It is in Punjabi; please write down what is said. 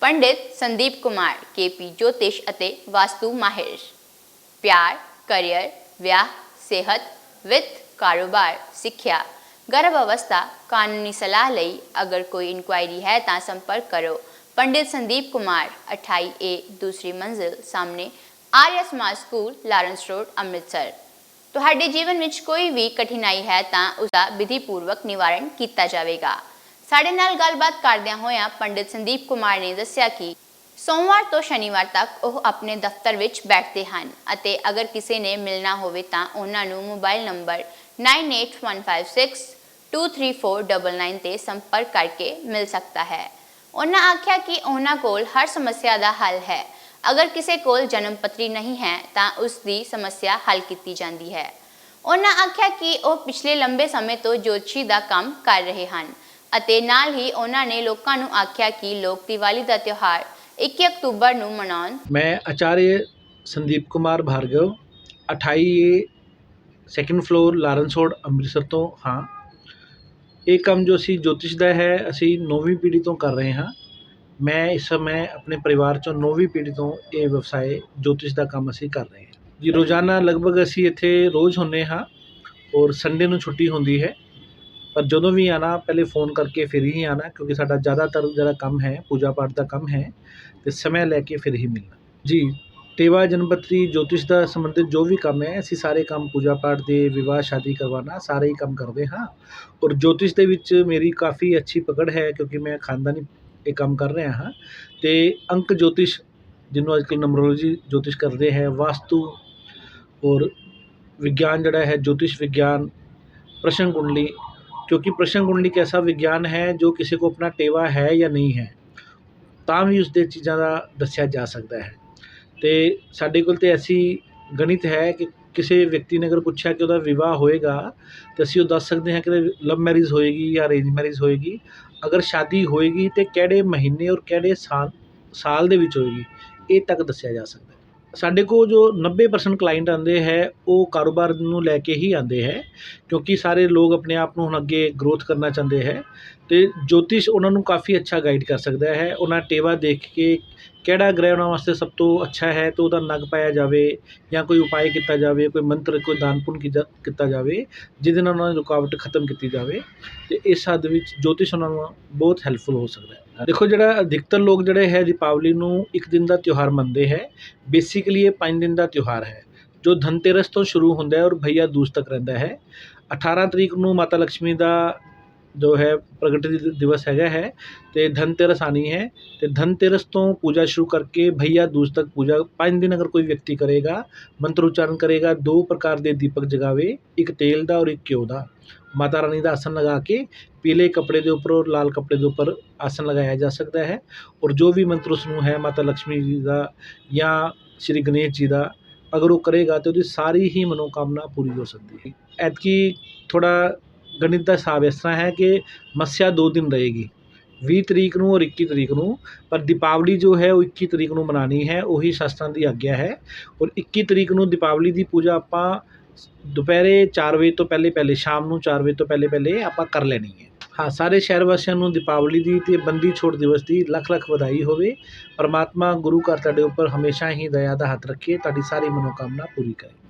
ਪੰਡਿਤ ਸੰਦੀਪ ਕੁਮਾਰ ਕੇਪੀ ਜੋਤਿਸ਼ ਅਤੇ ਵਾਸਤੂ ਮਾਹਿਰ। ਪਿਆਰ, ਕੈਰੀਅਰ, ਵਿਆਹ, ਸਿਹਤ, ਵਿੱਤ, ਕਾਰੋਬਾਰ, ਸਿੱਖਿਆ। ਗਰਭ ਅਵਸਥਾ, ਕਾਨੂੰਨੀ ਸਲਾਹ ਲਈ ਅਗਰ ਕੋਈ ਇਨਕੁਆਇਰੀ ਹੈ ਤਾਂ ਸੰਪਰਕ ਕਰੋ। ਪੰਡਿਤ ਸੰਦੀਪ ਕੁਮਾਰ 28A ਦੂਸਰੀ ਮੰਜ਼ਿਲ, ਸਾਹਮਣੇ ਆਰੀਆ ਸਮਾਜ ਸਕੂਲ, ਲਾਰੈਂਸ ਰੋਡ, ਅੰਮ੍ਰਿਤਸਰ। ਤੁਹਾਡੇ ਜੀਵਨ ਵਿੱਚ ਕੋਈ ਵੀ ਕਠਿਨਾਈ ਹੈ ਤਾਂ ਉਸ ਦਾ ਵਿਧੀਪੂਰਵਕ ਨਿਵਾਰਨ ਕੀਤਾ ਜਾਵੇਗਾ। ਸਾਡੇ ਨਾਲ ਗੱਲਬਾਤ ਕਰਦਿਆਂ ਹੋਇਆਂ ਪੰਡਿਤ ਸੰਦੀਪ ਕੁਮਾਰ ਨੇ ਦੱਸਿਆ ਕਿ ਸੋਮਵਾਰ ਤੋਂ ਸ਼ਨੀਵਾਰ ਤੱਕ ਉਹ ਆਪਣੇ ਦਫ਼ਤਰ ਵਿੱਚ ਬੈਠਦੇ ਹਨ ਅਤੇ ਅਗਰ ਕਿਸੇ ਨੇ ਮਿਲਣਾ ਹੋਵੇ ਤਾਂ ਉਹਨਾਂ ਨੂੰ ਮੋਬਾਈਲ ਨੰਬਰ 9815623499 ਤੇ ਸੰਪਰਕ ਕਰਕੇ ਮਿਲ ਸਕਦਾ ਹੈ। ਉਹਨਾਂ ਆਖਿਆ ਕਿ ਉਹਨਾਂ ਕੋਲ ਹਰ ਸਮੱਸਿਆ ਦਾ ਹੱਲ ਹੈ। ਅਗਰ ਕਿਸੇ ਕੋਲ ਜਨਮ ਪੱਤਰੀ ਨਹੀਂ ਹੈ ਤਾਂ ਉਸ ਦੀ ਸਮੱਸਿਆ ਹੱਲ ਕੀਤੀ ਜਾਂਦੀ ਹੈ। ਉਹਨਾਂ ਆਖਿਆ ਕਿ ਉਹ ਪਿਛਲੇ ਲੰਬੇ ਸਮੇਂ ਤੋਂ ਜੋਤਸ਼ੀ ਦਾ ਕੰਮ ਕਰ ਰਹੇ ਹਨ। ਅਤੇ ਨਾਲ ਹੀ ਉਹਨਾਂ ਨੇ ਲੋਕਾਂ ਨੂੰ ਆਖਿਆ ਕਿ ਲੋਕ ਦੀਵਾਲੀ ਦਾ ਤਿਉਹਾਰ 21 ਅਕਤੂਬਰ ਨੂੰ ਮਨਾਉਣ मैं Acharya Sandeep Kumar Bhargava 28 A second floor Lawrence road Amritsar ਤੋਂ ਹਾਂ ਇਹ ਕੰਮ ਜੋ ਅਸੀਂ ਜੋਤਿਸ਼ ਦਾ ਹੈ ਅਸੀਂ ਨੌਵੀਂ ਪੀੜ੍ਹੀ ਤੋਂ ਕਰ ਰਹੇ ਹਾਂ ਮੈਂ ਇਸ ਸਮੇਂ ਆਪਣੇ ਪਰਿਵਾਰ ਚੋਂ ਨੌਵੀਂ ਪੀੜ੍ਹੀ ਤੋਂ ਇਹ ਵਿਵਸਾਏ ਜੋਤਿਸ਼ ਦਾ ਕੰਮ ਅਸੀਂ ਕਰ ਰਹੇ ਹਾਂ ਜੀ ਰੋਜ਼ਾਨਾ ਲਗਭਗ ਅਸੀਂ ਇੱਥੇ ਰੋਜ਼ ਹੁੰਦੇ ਹਾਂ ਔਰ ਸੰਡੇ ਨੂੰ ਛੁੱਟੀ ਹੁੰਦੀ ਹੈ ਪਰ ਜਦੋਂ ਵੀ ਆਉਣਾ, ਪਹਿਲੇ ਫੋਨ ਕਰਕੇ ਫਿਰ ਹੀ ਆਉਣਾ, ਕਿਉਂਕਿ ਸਾਡਾ ਜ਼ਿਆਦਾਤਰ ਜਿਹੜਾ ਕੰਮ ਹੈ ਪੂਜਾ ਪਾਠ ਦਾ ਕੰਮ ਹੈ ਅਤੇ ਸਮੇਂ ਲੈ ਕੇ ਫਿਰ ਹੀ ਮਿਲਣਾ। ਜੀ, ਟੇਵਾ, ਜਨਮਪਤਰੀ, ਜੋਤਿਸ਼ ਦਾ ਸੰਬੰਧਿਤ ਜੋ ਵੀ ਕੰਮ ਹੈ, ਅਸੀਂ ਸਾਰੇ ਕੰਮ ਪੂਜਾ ਪਾਠ ਦੇ ਵਿਵਾਹ ਸ਼ਾਦੀ ਕਰਵਾਉਣਾ, ਸਾਰੇ ਹੀ ਕੰਮ ਕਰਦੇ ਹਾਂ। ਔਰ ਜੋਤਿਸ਼ ਦੇ ਵਿੱਚ ਮੇਰੀ ਕਾਫੀ ਅੱਛੀ ਪਕੜ ਹੈ, ਕਿਉਂਕਿ ਮੈਂ ਖਾਨਦਾਨੀ ਇਹ ਕੰਮ ਕਰ ਰਿਹਾ ਹਾਂ। ਅਤੇ ਅੰਕ ਜੋਤਿਸ਼, ਜਿਹਨੂੰ ਅੱਜ ਕੱਲ੍ਹ ਨੰਬਰੋਲੋਜੀ ਜੋਤਿਸ਼ ਕਰਦੇ ਹੈ, ਵਾਸਤੂ ਔਰ ਵਿਗਿਆਨ ਜਿਹੜਾ ਹੈ, ਜੋਤਿਸ਼ ਵਿਗਿਆਨ ਪ੍ਰਸ਼ਨ ਕੁੰਡਲੀ ਕਿਉਂਕਿ ਪ੍ਰਸ਼ਨ ਕੁੰਡਲੀ ਇੱਕ ਐਸਾ ਵਿਗਿਆਨ ਹੈ ਜੋ ਕਿਸੇ ਕੋਲ ਆਪਣਾ ਟੇਵਾ ਹੈ ਜਾਂ ਨਹੀਂ ਹੈ ਤਾਂ ਵੀ ਉਸਦੇ ਚੀਜ਼ਾਂ ਦਾ ਦੱਸਿਆ ਜਾ ਸਕਦਾ ਹੈ ਅਤੇ ਸਾਡੇ ਕੋਲ ਤਾਂ ਐਸੀ ਗਣਿਤ ਹੈ ਕਿ ਕਿਸੇ ਵਿਅਕਤੀ ਨੇ ਅਗਰ ਪੁੱਛਿਆ ਕਿ ਉਹਦਾ ਵਿਵਾਹ ਹੋਏਗਾ ਤੇ ਅਸੀਂ ਉਹ ਦੱਸ ਸਕਦੇ ਹਾਂ ਕਿ ਲਵ ਮੈਰਿਜ ਹੋਏਗੀ ਜਾਂ ਅਰੇਂਜ ਮੈਰਿਜ ਹੋਏਗੀ ਅਗਰ ਸ਼ਾਦੀ ਹੋਏਗੀ ਤਾਂ ਕਿਹੜੇ ਮਹੀਨੇ ਔਰ ਕਿਹੜੇ ਸਾਲ ਸਾਲ ਦੇ ਵਿੱਚ ਹੋਏਗੀ ਇਹ ਤੱਕ ਦੱਸਿਆ ਜਾ ਸਕਦਾ ਸਾਡੇ ਕੋਲ ਜੋ 90% ਕਲਾਇੰਟ ਆਉਂਦੇ ਹੈ, ਉਹ ਕਾਰੋਬਾਰ ਨੂੰ ਲੈ ਕੇ ਹੀ ਆਉਂਦੇ ਹੈ, ਕਿਉਂਕਿ ਸਾਰੇ ਲੋਕ ਆਪਣੇ ਆਪ ਨੂੰ ਹੁਣ ਅੱਗੇ ਗਰੋਥ ਕਰਨਾ ਚਾਹੁੰਦੇ ਹੈ। ਤੇ ਜੋਤਿਸ਼ ਉਹਨਾਂ ਨੂੰ ਕਾਫੀ ਅੱਛਾ ਗਾਈਡ ਕਰ ਸਕਦਾ ਹੈ। ਉਹਨਾਂ ਟੇਵਾ ਦੇਖ ਕੇ ਕਿਹੜਾ ਗ੍ਰਹਿ ਉਹਨਾਂ ਵਾਸਤੇ ਸਭ ਤੋਂ ਅੱਛਾ ਹੈ ਤੇ ਉਹਦਾ ਨਗ ਪਾਇਆ ਜਾਵੇ ਜਾਂ ਕੋਈ ਉਪਾਅ ਕੀਤਾ ਜਾਵੇ ਕੋਈ ਮੰਤਰ ਕੋਈ ਦਾਨ ਪੁੰਨ ਕੀਤਾ ਕੀਤਾ ਜਾਵੇ ਜਿਹਦੇ ਨਾਲ ਉਹਨਾਂ ਦੀ ਰੁਕਾਵਟ ਖਤਮ ਕੀਤੀ ਜਾਵੇ ਤੇ ਇਸ ਹੱਦ ਵਿੱਚ ਜੋਤਿਸ਼ ਉਹਨਾਂ ਨੂੰ ਬਹੁਤ ਹੈਲਪਫੁਲ ਹੋ ਸਕਦਾ ਹੈ। ਦੇਖੋ ਜਿਹੜਾ ਅਧਿਕਤਰ ਲੋਕ ਜਿਹੜੇ ਹੈ ਦੀਪਾਵਲੀ ਨੂੰ ਇੱਕ ਦਿਨ ਦਾ ਤਿਉਹਾਰ ਮੰਨਦੇ ਹੈ ਬੇਸਿਕਲੀ ਇਹ ਪੰਜ ਦਿਨ ਦਾ ਤਿਉਹਾਰ ਹੈ ਜੋ ਧਨਤੇਰਸ ਤੋਂ ਸ਼ੁਰੂ ਹੁੰਦਾ ਹੈ ਔਰ ਭਈਆ ਦੂਜ ਤੱਕ ਰਹਿੰਦਾ ਹੈ। 18 ਤਰੀਕ ਨੂੰ ਮਾਤਾ ਲక్ష్ਮੀ ਦਾ ਜੋ ਹੈ ਪ੍ਰਗਟੀ ਦਿਵਸ ਹੈਗਾ ਹੈ ਤੇ ਧਨਤੇਰਸ ਆਉਣੀ ਹੈ ਅਤੇ ਧਨਤੇਰਸ ਤੋਂ ਪੂਜਾ ਸ਼ੁਰੂ ਕਰਕੇ ਭਈਆ ਦੂਜ ਤੱਕ ਪੂਜਾ, ਪੰਜ ਦਿਨ ਅਗਰ ਕੋਈ ਵਿਅਕਤੀ ਕਰੇਗਾ, ਮੰਤਰ ਉਚਾਰਨ ਕਰੇਗਾ, ਦੋ ਪ੍ਰਕਾਰ ਦੇ ਦੀਪਕ ਜਗਾਵੇ, ਇੱਕ ਤੇਲ ਦਾ ਔਰ ਇੱਕ ਘਿਓ ਦਾ। ਮਾਤਾ ਰਾਣੀ ਦਾ ਆਸਨ ਲਗਾ ਕੇ ਪੀਲੇ ਕੱਪੜੇ ਦੇ ਉੱਪਰ ਔਰ ਲਾਲ ਕੱਪੜੇ ਦੇ ਉੱਪਰ ਆਸਨ ਲਗਾਇਆ ਜਾ ਸਕਦਾ ਹੈ ਔਰ ਜੋ ਵੀ ਮੰਤਰ ਉਸਨੂੰ ਹੈ, ਮਾਤਾ ਲక్ష్ਮੀ ਜੀ ਦਾ ਜਾਂ ਸ਼੍ਰੀ ਗਣੇਸ਼ ਜੀ ਦਾ, ਅਗਰ ਉਹ ਕਰੇਗਾ ਤਾਂ ਉਹਦੀ ਸਾਰੀ ਹੀ ਮਨੋਕਾਮਨਾ ਪੂਰੀ ਹੋ ਸਕਦੀ ਹੈ। ਐਤਕੀ ਥੋੜ੍ਹਾ ਗਣਿਤ ਦਾ ਹਿਸਾਬ ਇਸ ਤਰ੍ਹਾਂ ਹੈ ਕਿ ਮੱਸਿਆ ਦੋ ਦਿਨ ਰਹੇਗੀ। ਵੀਹ ਤਰੀਕ ਨੂੰ ਔਰ 21 ਤਰੀਕ ਨੂੰ, ਪਰ ਦੀਪਾਵਲੀ ਜੋ ਹੈ ਉਹ 21 ਤਰੀਕ ਨੂੰ ਮਨਾਉਣੀ ਹੈ, ਉਹੀ ਸ਼ਾਸਤਰਾਂ ਦੀ ਆਗਿਆ ਹੈ। ਔਰ 21 ਤਰੀਕ ਨੂੰ ਦੀਪਾਵਲੀ ਦੀ ਪੂਜਾ ਆਪਾਂ ਦੁਪਹਿਰੇ ਚਾਰ ਵਜੇ ਤੋਂ ਪਹਿਲੇ ਪਹਿਲੇ, ਸ਼ਾਮ ਨੂੰ ਚਾਰ ਵਜੇ ਤੋਂ ਪਹਿਲੇ ਪਹਿਲੇ ਆਪਾਂ ਕਰ ਲੈਣੀ ਹੈ। ਹਾਂ, ਸਾਰੇ ਸ਼ਹਿਰ ਵਾਸੀਆਂ ਨੂੰ ਦੀਪਾਵਲੀ ਦੀ ਤੇ ਬੰਦੀ ਛੋੜ ਦਿਵਸ ਦੀ ਲੱਖ ਲੱਖ ਵਧਾਈ ਹੋਵੇ। ਪਰਮਾਤਮਾ ਗੁਰੂ ਘਰ ਤੁਹਾਡੇ ਉੱਪਰ ਹਮੇਸ਼ਾ ਹੀ ਦਇਆ ਦਾ ਹੱਥ ਰੱਖੇ, ਤੁਹਾਡੀ ਸਾਰੀ ਮਨੋਕਾਮਨਾ ਪੂਰੀ ਕਰੇ।